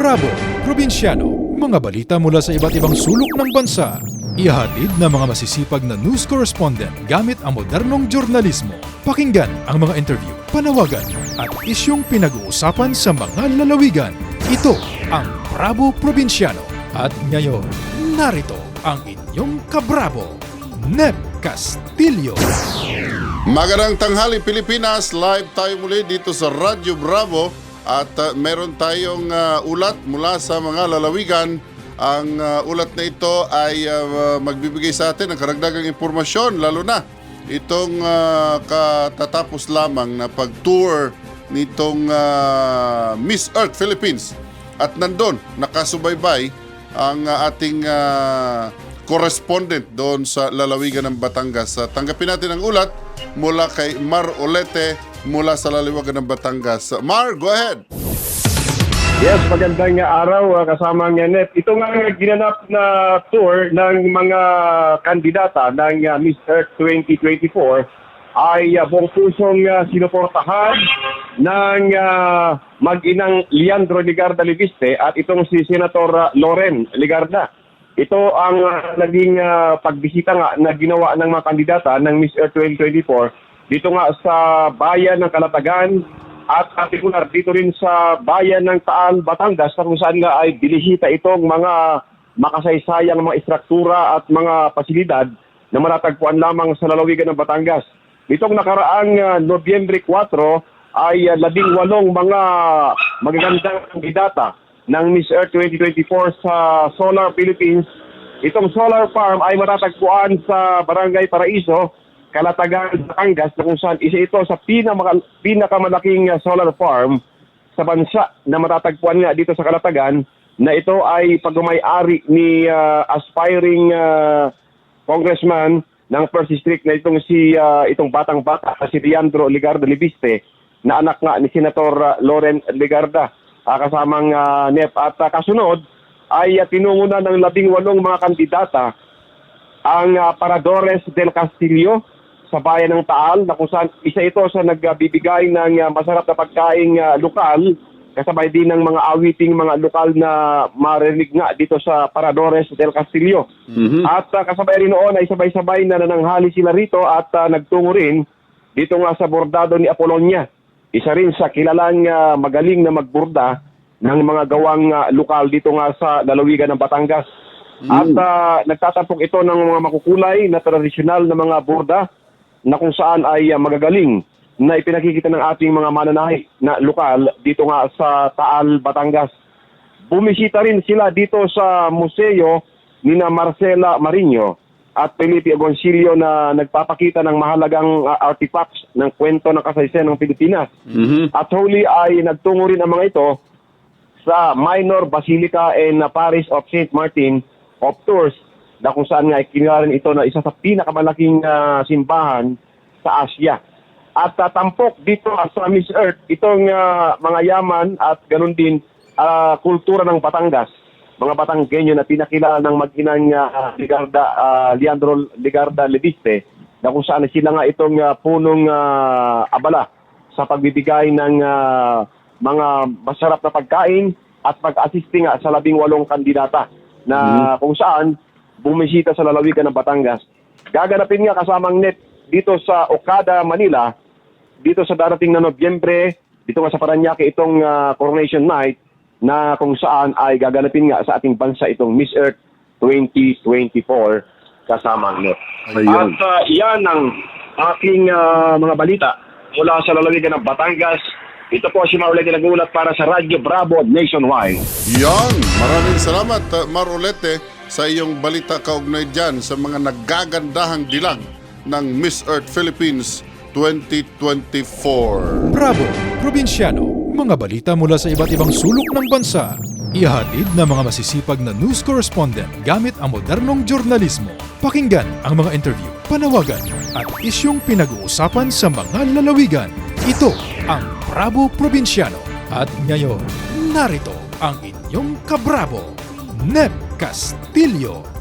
Bravo, Probinsyano, mga balita mula sa iba't ibang sulok ng bansa. Ihatid ng mga masisipag na news correspondent gamit ang modernong jurnalismo. Pakinggan ang mga interview, panawagan at isyong pinag-uusapan sa mga lalawigan. Ito ang Bravo Probinsyano. At ngayon, narito ang inyong kabravo, Nep Castillo. Magandang tanghali Pilipinas, live tayo muli dito sa Radyo Bravo at uh, meron tayong uh, ulat mula sa mga lalawigan. Ang uh, ulat na ito ay uh, magbibigay sa atin ng karagdagang impormasyon lalo na itong uh, katatapos lamang na pag-tour nitong uh, Miss Earth Philippines. At nandun, nakasubaybay ang uh, ating uh, correspondent doon sa lalawigan ng Batangas. Tanggapin natin ang ulat mula kay Mar Olete mula sa lalawigan ng Batangas. Mar, go ahead. Yes, magandang araw uh, kasama ng NET. Ito nga ang ginanap na tour ng mga kandidata ng uh, Miss Earth 2024 ay uh, buong pusong uh, sinuportahan ng uh, mag-inang Leandro Ligarda Libiste at itong si Senator Loren Ligarda. Ito ang uh, naging uh, pagbisita nga na ginawa ng mga kandidata ng Miss Earth 2024 dito nga sa bayan ng Kalatagan at partikular dito rin sa bayan ng Taal, Batangas na kung saan nga ay binisita itong mga makasaysayang mga istruktura at mga pasilidad na matatagpuan lamang sa lalawigan ng Batangas. Itong nakaraang uh, Nobyembre 4 ay uh, labing walong mga magagandang kandidata ng Miss Earth 2024 sa Solar Philippines. Itong solar farm ay matatagpuan sa Barangay Paraiso, Kalatagan, Batangas na kung saan isa ito sa pinamaka, pinakamalaking uh, solar farm sa bansa na matatagpuan nga dito sa Kalatagan na ito ay pagmamay-ari ni uh, aspiring uh, congressman ng First District na itong si uh, itong batang bata si Leandro Ligarda Libiste na anak nga ni Senator uh, Loren Ligarda. Uh, kasamang uh, NEP. At uh, kasunod ay uh, tinungo na ng labing walong mga kandidata ang uh, Paradores del Castillo sa bayan ng Taal na kung saan isa ito sa nagbibigay ng uh, masarap na pagkaing uh, lokal kasabay din ng mga awiting mga lokal na marinig nga dito sa Paradores del Castillo. At uh, kasabay rin noon ay sabay-sabay na nananghali sila rito at uh, nagtungo rin dito nga sa bordado ni Apolonia. Isa rin sa kilalang uh, magaling na magburda ng mga gawang uh, lokal dito nga sa lalawigan ng Batangas. At uh, nagtatampok ito ng mga makukulay na tradisyonal na mga burda na kung saan ay uh, magagaling na ipinakikita ng ating mga mananahi na lokal dito nga sa Taal, Batangas. Bumisita rin sila dito sa museo ni na Marcela Marino at Felipe Agoncillo na nagpapakita ng mahalagang uh, artifacts ng kwento ng kasaysayan ng Pilipinas. At huli ay nagtungo rin ang mga ito sa Minor Basilica and uh, Parish of St. Martin of Tours na kung saan nga ikinarin ito na isa sa pinakamalaking uh, simbahan sa Asia. At uh, tampok dito uh, sa Miss Earth itong uh, mga yaman at ganun din uh, kultura ng Batangas. Mga Batanggenyo na pinakilala ng mag-inang uh, Ligarda, uh, Leandro Ligarda Leviste na kung saan sila nga itong uh, punong uh, abala sa pagbibigay ng uh, mga masarap na pagkain at pag-assisting nga sa labing walong kandidata na kung saan bumisita sa lalawigan ng Batangas. Gaganapin nga kasamang net dito sa Okada, Manila, dito sa darating na Nobyembre, dito nga sa Paranaque itong uh, Coronation Night na kung saan ay gaganapin nga sa ating bansa itong Miss Earth 2024 kasamang net. Ayun. At uh, yan ang aking uh, mga balita mula sa lalawigan ng Batangas. Ito po si Maulete nagulat para sa Radyo Bravo Nationwide. Yan, maraming salamat uh, Mar Olete sa iyong balita kaugnay dyan sa mga naggagandahang dilag ng Miss Earth Philippines 2024. Bravo, Probinsyano, mga balita mula sa iba't ibang sulok ng bansa. Ihatid ng mga masisipag na news correspondent gamit ang modernong jurnalismo. Pakinggan ang mga interview, panawagan at isyong pinag-uusapan sa mga lalawigan. Ito ang Bravo Probinsyano. At ngayon, narito ang inyong kabravo, Nep Castillo.